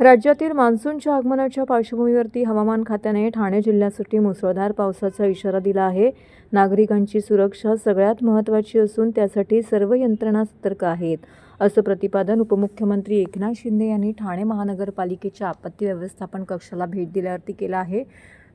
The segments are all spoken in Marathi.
राज्यातील मान्सूनच्या आगमनाच्या पार्श्वभूमीवरती हवामान खात्याने ठाणे जिल्ह्यासाठी मुसळधार पावसाचा इशारा दिला आहे. नागरिकांची सुरक्षा सगळ्यात महत्त्वाची असून त्यासाठी सर्व यंत्रणा सतर्क आहेत. असं प्रतिपादन उपमुख्यमंत्री एकनाथ शिंदे यांनी ठाणे महानगरपालिकेच्या आपत्ती व्यवस्थापन कक्षाला भेट दिल्यावरती केलं आहे.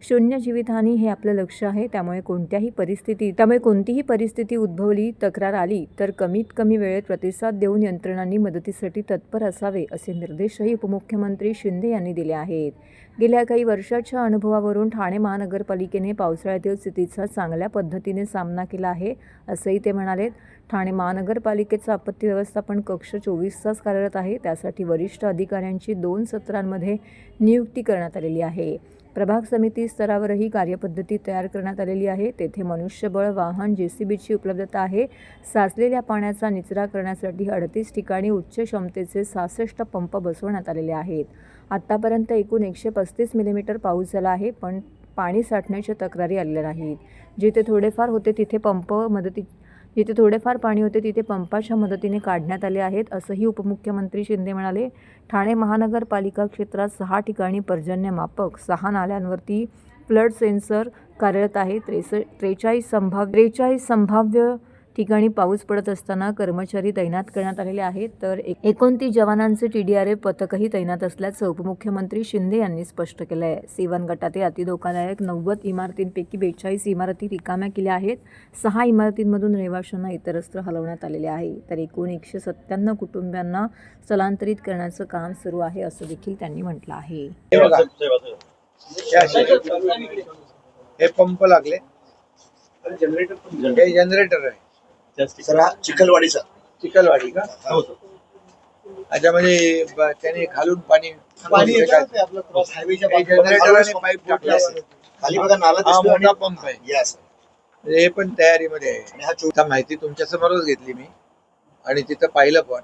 शून्य जीवितहानी हे आपलं लक्ष आहे. त्यामुळे कोणत्याही परिस्थिती त्यामुळे कोणतीही परिस्थिती उद्भवली तक्रार आली तर कमीत कमी वेळेत प्रतिसाद देऊन यंत्रणांनी मदतीसाठी तत्पर असावे असे निर्देशही उपमुख्यमंत्री शिंदे यांनी दिले आहेत. गेल्या काही वर्षाच्या अनुभवावरून ठाणे महानगरपालिकेने पावसाळ्यातील स्थितीचा चांगल्या पद्धतीने सामना केला आहे असंही ते म्हणाले. ठाणे महानगरपालिकेचा आपत्ती व्यवस्थापन कक्ष चोवीस तास कार्यरत आहे. त्यासाठी वरिष्ठ अधिकाऱ्यांची दोन सत्रांमध्ये नियुक्ती करण्यात आलेली आहे. प्रभाग समिती स्तरावरही कार्यपद्धती तयार करण्यात आलेली आहे. तेथे मनुष्यबळ वाहन जे सी बीची उपलब्धता आहे. साचलेल्या पाण्याचा निचरा करण्यासाठी अडतीस ठिकाणी उच्च क्षमतेचे सहासष्ट पंप बसवण्यात आलेले आहेत. आत्तापर्यंत एकूण एकशे पस्तीस मिलीमीटर पाऊस झाला आहे पण पाणी साठण्याच्या तक्रारी आलेल्या नाहीत. जिथे थोडेफार होते तिथे पंप मदती जिथे थोडेफार पाणी होते तिथे पंपाच्या मदतीने काढण्यात आले आहेत असंही उपमुख्यमंत्री शिंदे म्हणाले. ठाणे महानगरपालिका क्षेत्रात सहा ठिकाणी पर्जन्यमापक सहा नाल्यांवरती फ्लड सेन्सर कार्यरत आहे. त्रेस त्रेचाळीस संभाव्य त्रेचाळीस संभाव्य ठिकाणी पाऊस पडत असताना कर्मचारी तैनात करण्यात आलेले आहेत. तर एकोणतीस जवानांचे टी डी आर ए पथकही तैनात असल्याचं उपमुख्यमंत्री शिंदे यांनी स्पष्ट केलं आहे सीवन गटातील अतिधोकादायक नव्वद इमारतींपैकी बेचाळीस इमारती रिकाम्या केल्या आहेत. सहा इमारतींमधून रहिवाशांना इतरत्र हलवण्यात आलेले आहे. तर एकूण एकशे सत्त्याण्णव कुटुंबियांना स्थलांतरित करण्याचं काम सुरू आहे असं देखील त्यांनी म्हटलं आहे. हे पंप लागले. हे जनरेटर आहे. सर हा चिखलवाडीचा. चिखलवाडी का? याच्यामध्ये ब- त्याने खालून पाणी पाणी येतं त्याच्यात- ते आपलं क्रॉस हायवेच्या हे जनरेटर आणि पाईप टाकले आहे. खाली बघा नाला हा दिसतो मोठा पंप आहे. यस म्हणजे हे पण तयारीमध्ये आहे. आणि हा चो- आता माहिती तुमच्या समोरच घेतली मी. आणि तिथं पाहिलं पण.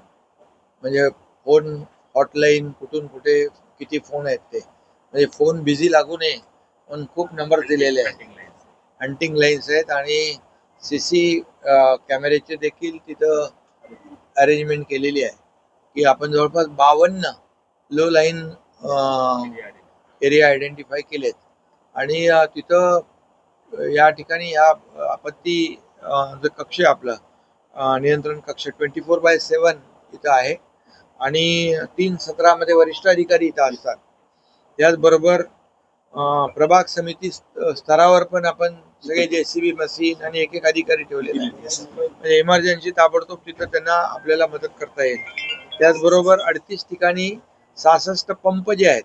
म्हणजे फोन हॉटलाईन कुठून कुठे किती फोन आहेत ते. म्हणजे फोन बिझी लागू नये पण खूप नंबर दिलेले आहेत. हंटिंग लाईन्स आहेत आणि सी सी कॅमेऱ्याचे देखील तिथं अरेंजमेंट केलेली आहे. की आपण जवळपास बावन्न लो लाईन एरिया आयडेंटिफाय केलेत. आणि तिथं या ठिकाणी या आपत्ती जो कक्ष आहे आपला नियंत्रण कक्ष ट्वेंटी फोर बाय सेवन इथं आहे. आणि तीन सत्रामध्ये वरिष्ठ अधिकारी इथं असतात. त्याचबरोबर प्रभाग समिती स्तरावर पण आपण सगळे जेसीबी मशीन आणि एक एक अधिकारी ठेवलेले आहेत. म्हणजे इमर्जन्सी ताबडतोब तिथं त्यांना आपल्याला मदत करता येईल. त्याचबरोबर अडतीस ठिकाणी सहासष्ट पंप जे आहेत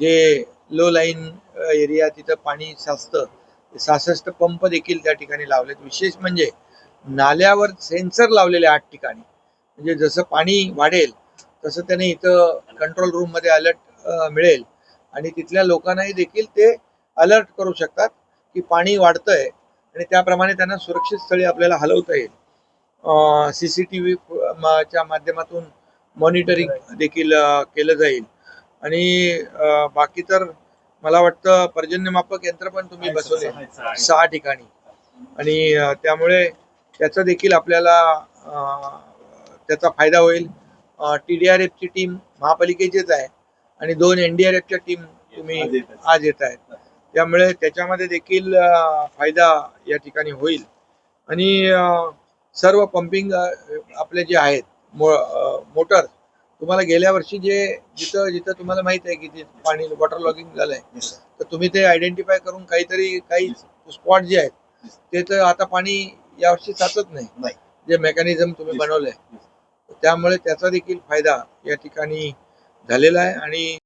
जे लो लाईन एरिया तिथं पाणी साचतं ते सहासष्ट पंप देखील त्या ठिकाणी लावलेत. विशेष म्हणजे नाल्यावर सेन्सर लावलेले आठ ठिकाणी. म्हणजे जसं पाणी वाढेल तसं त्याने इथं कंट्रोल रूममध्ये अलर्ट मिळेल. आणि तिथल्या लोकांनाही देखील ते अलर्ट करू शकतात. की पाणी वाढतंय आणि त्याप्रमाणे त्यांना सुरक्षित स्थळी आपल्याला हलवता येईल. सी सी टी व्हीच्या माध्यमातून मॉनिटरिंग देखील केलं जाईल. आणि बाकी तर मला वाटतं पर्जन्यमापक यंत्र पण तुम्ही बसवले. सहा ठिकाणी. आणि त्यामुळे त्याचा देखील आपल्याला त्याचा फायदा होईल. टी डी आर एफची टीम महापालिकेचीच आहे. आणि दोन एन डी आर एफच्या टीम तुम्ही आज येत आहेत. त्यामुळे त्याच्यामध्ये देखील फायदा या ठिकाणी होईल. आणि सर्व पंपिंग आपले जे आहेत मोटर तुम्हाला गेल्या वर्षी जे जिथं जिथं तुम्हाला माहीत आहे की पाणी वॉटर लॉगिंग झालंय. तर तुम्ही ते आयडेंटिफाय करून काहीतरी काही स्पॉट जे आहेत ते तर आता पाणी यावर्षी साचत नाही. नाही. जे मेकॅनिझम तुम्ही. बनवलंय. त्यामुळे त्याचा देखील फायदा या ठिकाणी झालेला आहे आणि